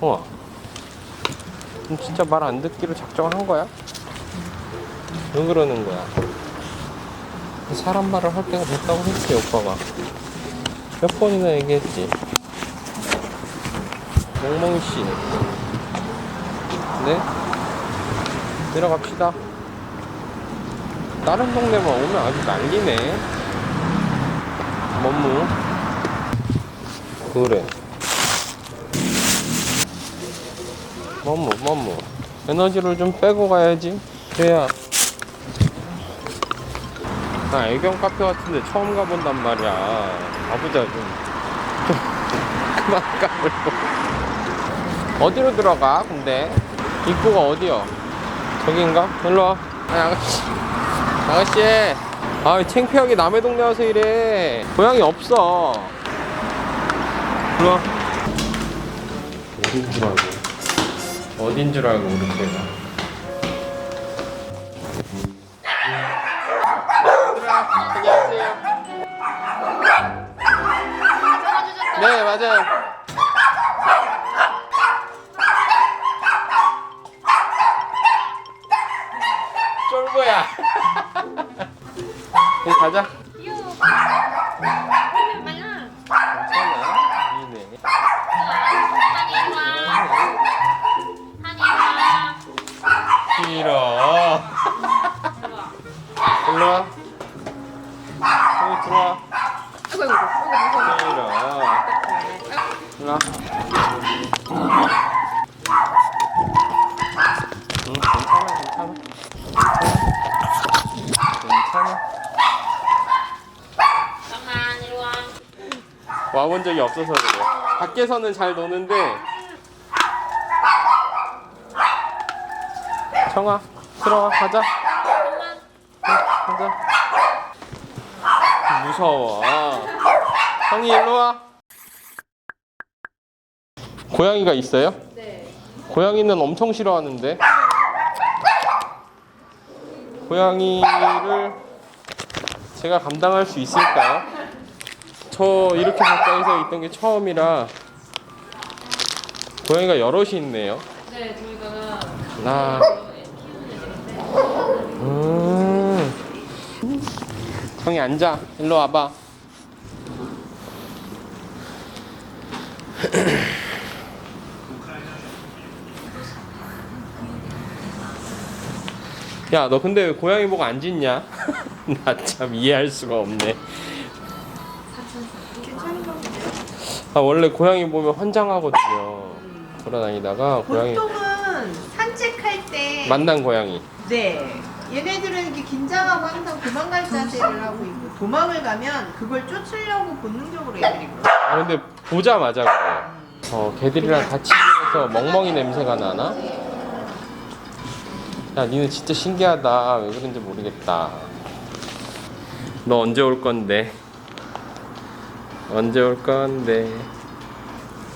너 진짜 말 안 듣기로 작정한 거야? 왜 그러는 거야? 사람 말을 할 때가 됐다고 했지, 오빠가. 몇 번이나 얘기했지. 멍멍이 씨. 네? 내려갑시다. 다른 동네만 오면 아주 난리네. 뭐무? 그래. 뭐무, 뭐무. 에너지를 좀 빼고 가야지. 그래야. 나 애견 카페 같은데 처음 가본단 말이야. 가보자, 좀. 좀 그만 가불고. 어디로 들어가, 근데? 입구가 어디요? 저긴가? 일로 와. 아니, 아가씨. 아가씨. 아, 창피하게 남의 동네 와서 이래. 고양이 없어. 일로 와. 어딘 줄 알고. 어딘 줄 알고, 우리. 안녕하세요. 네, 맞아요. 쫄보야. 이제 가자. 와본 적이 없어서 그래. 밖에서는 잘 노는데. 청아, 들어와, 가자. 가자. 무서워. 형이 일로 와. 고양이가 있어요? 네 고양이는 엄청 싫어하는데. 고양이를 제가 감당할 수 있을까요? 저 이렇게 가까이서 있던 게 처음이라 고양이가 여럿이 있네요. 네 저희가 나. 음. 형이 앉아. 일로 와봐. 야, 너 근데 왜 고양이 보고 안 짖냐? 나 참 이해할 수가 없네. 아, 원래 고양이 보면 환장하거든요. 돌아다니다가 고양이 보통은 산책할 때 만난 고양이. 네. 얘네들은 이렇게 긴장하고 항상 도망갈 자세를 하고 있고 도망을 가면 그걸 쫓으려고 본능적으로 애들이 그래요. 아 근데 보자마자 그래요. 어 걔들이랑 같이 있어서 멍멍이 냄새가 나나? 야 니는 진짜 신기하다. 왜 그런지 모르겠다. 너 언제 올 건데? 언제 올 건데?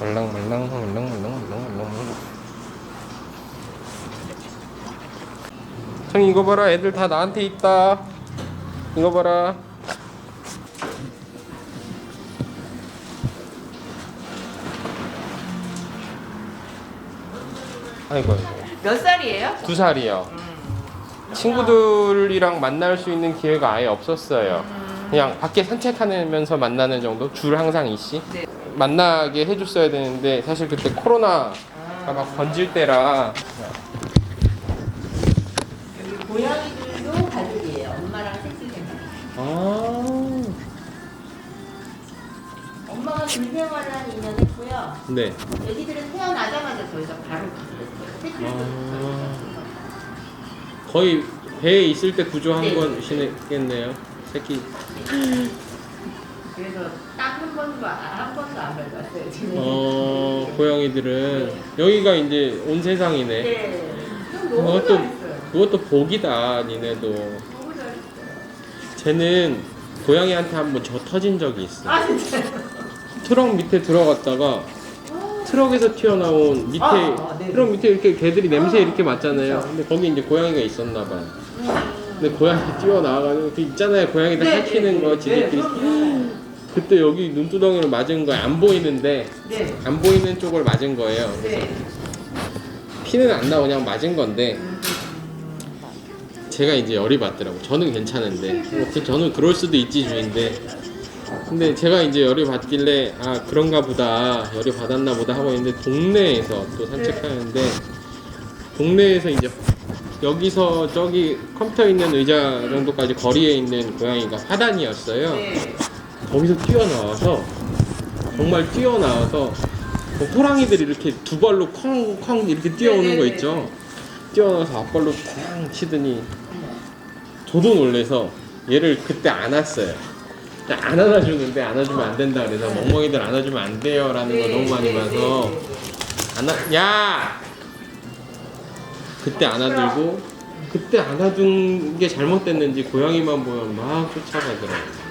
말랑말랑 말랑말랑말랑말랑 형 이거 봐라 애들 다 나한테 있다 이거 봐라 아이고 아이고 몇 살이에요? 두 살이요. 친구들이랑 만날 수 있는 기회가 아예 없었어요. 그냥 밖에 산책하면서 만나는 정도? 줄 항상 이씨? 네. 만나게 해줬어야 되는데 사실 그때 코로나가 막 번질 때라 여기 고양이들도 가족이에요. 엄마랑 셋이세요. 아, 엄마가 불생활을 한 2년 했고요. 네. 애기들은 태어나자마자 저희가 바로 기르었어요. 셋째부터 거의 배에 있을 때 구조한 네. 것이겠네요. 새끼. 그래서 딱 한 번도 안- 한 번도 안 밟았어요. 지금. 어, 고양이들은 여기가 이제 온 세상이네. 네. 너무 그것도 잘했어요. 그것도 복이다, 니네도. 너무 잘했어요. 쟤는 고양이한테 한번 저 터진 적이 있어. 아 진짜요? 트럭 밑에 들어갔다가 트럭에서 튀어나온 밑에 아, 네. 트럭 밑에 이렇게 개들이 냄새 이렇게 맡잖아요. 근데 거기 이제 고양이가 있었나 봐요. 근데 고양이 뛰어 나와가지고 그 있잖아요. 고양이들 네, 핥히는 네, 거 네. 지들끼리 네, 그때 여기 눈두덩이를 맞은 거야 안 보이는데 네. 안 보이는 쪽을 맞은 거예요 네. 피는 안 나고 그냥 맞은 건데 제가 이제 열이 받더라고 저는 괜찮은데 뭐 그- 저는 그럴 수도 있지 주인데 근데 제가 이제 열이 받길래 아 그런가 보다 열이 받았나 보다 하고 있는데 동네에서 또 산책하는데 동네에서 이제 여기서 저기 컴퓨터 있는 의자 정도까지 거리에 있는 고양이가 화단이었어요 네. 거기서 뛰어나와서 정말 뛰어나와서 뭐 호랑이들이 이렇게 두 발로 쾅쾅 이렇게 뛰어오는 거 네네네. 있죠. 뛰어나와서 앞발로 쾅 치더니 저도 놀래서 얘를 그때 안았어요. 안 안아주는데 안아주면 안 된다 그래서 멍멍이들 안아주면 안 돼요라는 거 너무 많이 네, 봐서 네, 안아 야 그때 안아들고 그때 안아준 게 잘못됐는지 고양이만 보면 막 쫓아가더라고요.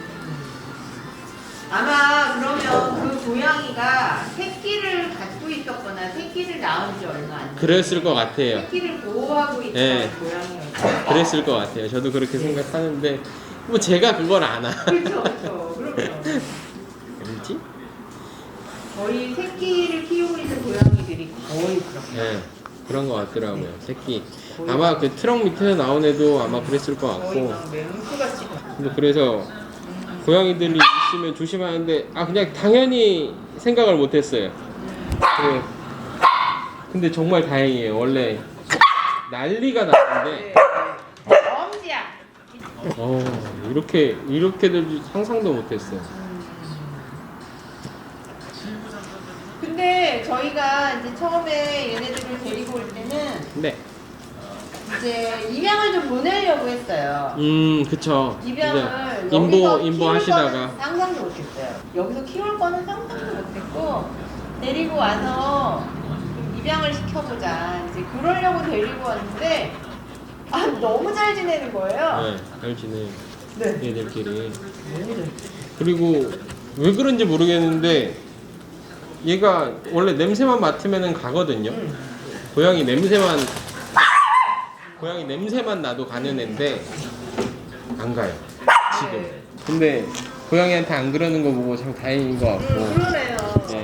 아마 그러면 그 고양이가 새끼를 갖고 있었거나 새끼를 낳은 지 얼마 안 돼. 그랬을 것 같아요. 새끼를 보호하고 있던 네. 고양이였어요. 그랬을 것 같아요. 저도 그렇게 생각하는데 뭐 제가 그걸 아나. 그렇죠, 그렇죠. 그럼요. 그렇지? 거의 새끼를 키우고 있는 고양이들이 거의 그렇게. 네. 그런 것 같더라고요. 새끼. 아마 그 트럭 밑에서 나온 애도 아마 그랬을 것 같고. 근데 그래서 고양이들이 있으면 조심하는데 아 그냥 당연히 생각을 못했어요. 그래. 근데 정말 다행이에요. 원래 난리가 났는데 네. 엄지야. 어 이렇게 이렇게 될줄 상상도 못했어요. 근데 저희가 이제 처음에 얘네들을 데리고 올 때는 네. 이제 입양을 좀 보내려고 했어요. 음 그쵸. 입양을 이제 인보 여기서 인보 키울 하시다가 거는 상상도 못했어요. 여기서 키울 거는 상상도 못했고 데리고 와서 좀 입양을 시켜보자. 이제 그러려고 데리고 왔는데 아 너무 잘 지내는 거예요. 네, 잘 지내. 네. 얘들끼리. 그리고 왜 그런지 모르겠는데 얘가 원래 냄새만 맡으면은 가거든요. 음. 고양이 냄새만 고양이 냄새만 나도 가는 애인데 안 가요. 지금. 네. 근데 고양이한테 안 그러는 거 보고 참 다행인 것 같고. 음, 그러네요. 네.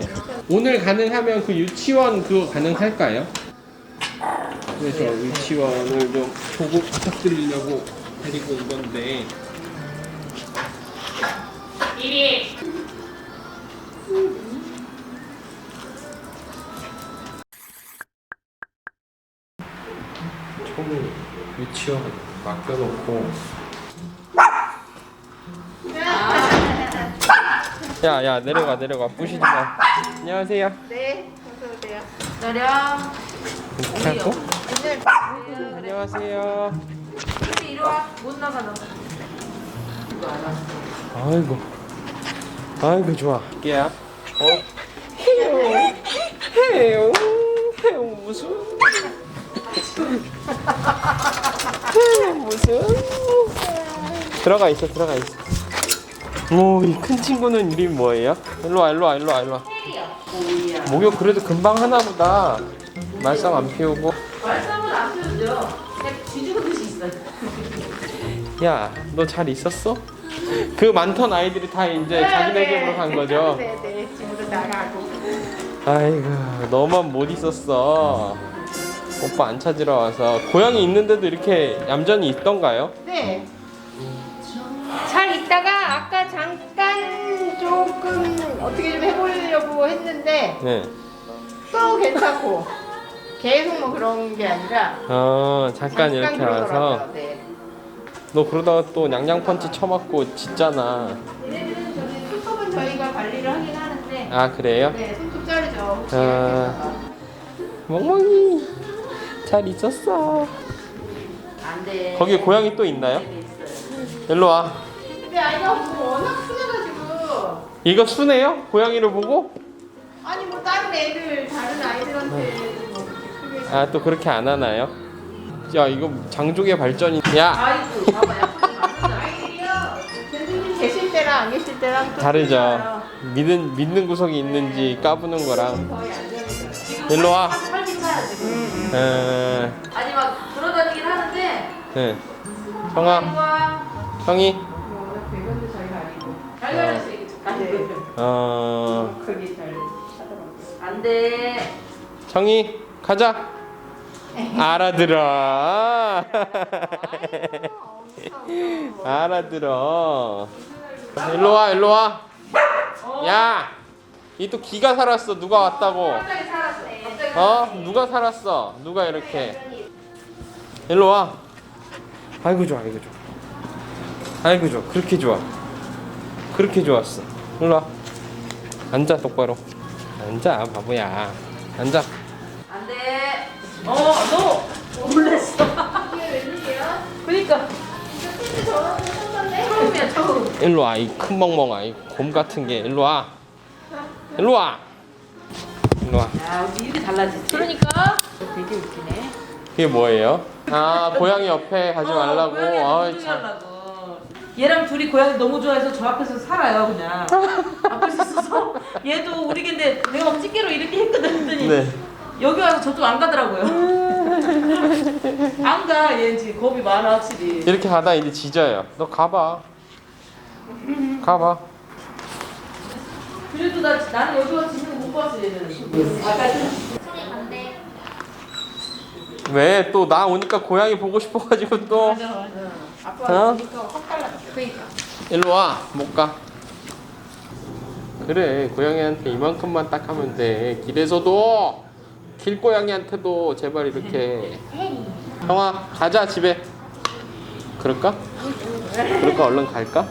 오늘 가능하면 그 유치원 그거 가능할까요? 그래서 유치원을 좀 보고 부탁드리려고 데리고 온 건데 이리. 유치원 맡겨놓고 야야 내려가 내려가 부시지 마 안녕하세요 네, 어서 오세요. 내려. 괜찮고? 오늘 안녕하세요 이리 이리 와. 못 나가 너. 아이고 아이고 좋아 깨야 어? 해요 해요 해요 무슨 무슨 들어가 있어 들어가 있어 오 이 큰 친구는 이름이 뭐예요? 일로 와 일로 와 일로 와 일로와 오이야. 목욕 그래도 금방 하나 보다 말썽 안 피우고 말싸움은 안 피우죠. 그냥 뒤죽어듯이 있어요. 야 너 잘 있었어? 그 많던 아이들이 다 이제 자기네 집으로 간 거죠? 네, 네, 친구들 나가고. 아이고 너만 못 있었어 오빠 안 찾으러 와서 고양이 있는데도 이렇게 얌전히 있던가요? 네. 잘 있다가 아까 잠깐 조금 어떻게 좀 해보려고 했는데 네. 또 괜찮고 계속 뭐 그런 게 아니라 어 잠깐 이렇게 와서 그러더라고요. 네. 너 그러다가 또 냥냥 펀치 쳐맞고 짖잖아 얘네들은 저기 손톱은 저희가 관리를 하긴 하는데 아 그래요? 네 손톱 자르죠. 혹시 아. 멍멍이 잘 있었어 안 돼. 거기 고양이 또 있나요? 일로 와 근데 아이가 뭐 워낙 순해가지고 이거 순해요? 고양이를 보고? 아니 뭐 다른 애들 다른 아이들한테 뭐 그렇게 크게 아 또 그렇게 안 하나요? 야 이거 장족의 발전이 야 아이고 봐봐 약간 맞는다. 아이들이요 선생님 계실 때랑 안 계실 때랑 또 다르죠 틀려요. 믿는 믿는 구석이 있는지 까부는 거랑 거의 안 되죠. 일로 와. 음, 에, 아니 막 돌아다니긴 하는데. 네. 형아 와. 형이 이게. 네. 어, 그게 잘 하더라고요. 안 돼. 청이 가자. 알아들어. 알아들어. 일로 와, 일로 와. 야, 이 또 기가 살았어. 누가 왔다고? 갑자기 어. 누가 살았어? 누가 이렇게? 일로 와. 아이고 좋아, 아이고 좋아. 아이고 좋아. 그렇게 좋아. 그렇게 좋았어. 일로 와. 앉아 똑바로. 앉아 바보야. 앉아. 안 돼. 어, 너 놀랬어. 이게 웬일이야? 그니까. 처음이야, 처음. 일로 와. 이 큰 멍멍아. 이 곰 같은 게 일로 와. 일로 와. 일로 와. 야, 우리 일이 달라지지. 그러니까 되게 웃기네. 이게 뭐예요? 아 고양이 옆에 가지 말라고. 고양이 아이 좀 참. 하려고. 얘랑 둘이 고양이 너무 좋아해서 저 앞에서 살아요, 그냥. 앞에서 있어서. 얘도 우리 근데 내가 막 찌개로 이렇게 했거든. 했더니 네. 여기 와서 저쪽 안 가더라고요. 안 가, 얘 지금 겁이 많아, 확실히. 이렇게 가다 이제 짖어요. 너 가봐. 가봐. 그래도 나, 나는 여기 와서 짖 왜 또 나 오니까 고양이 보고 싶어가지고 또 맞아 맞아. 아빠 어? 보니까 확 달라졌어. 그러니까. 일로 와. 못 가. 그래 고양이한테 이만큼만 딱 하면 돼. 길에서도 길고양이한테도 제발 이렇게. 형아 가자 집에. 그럴까? 그럴까 얼른 갈까?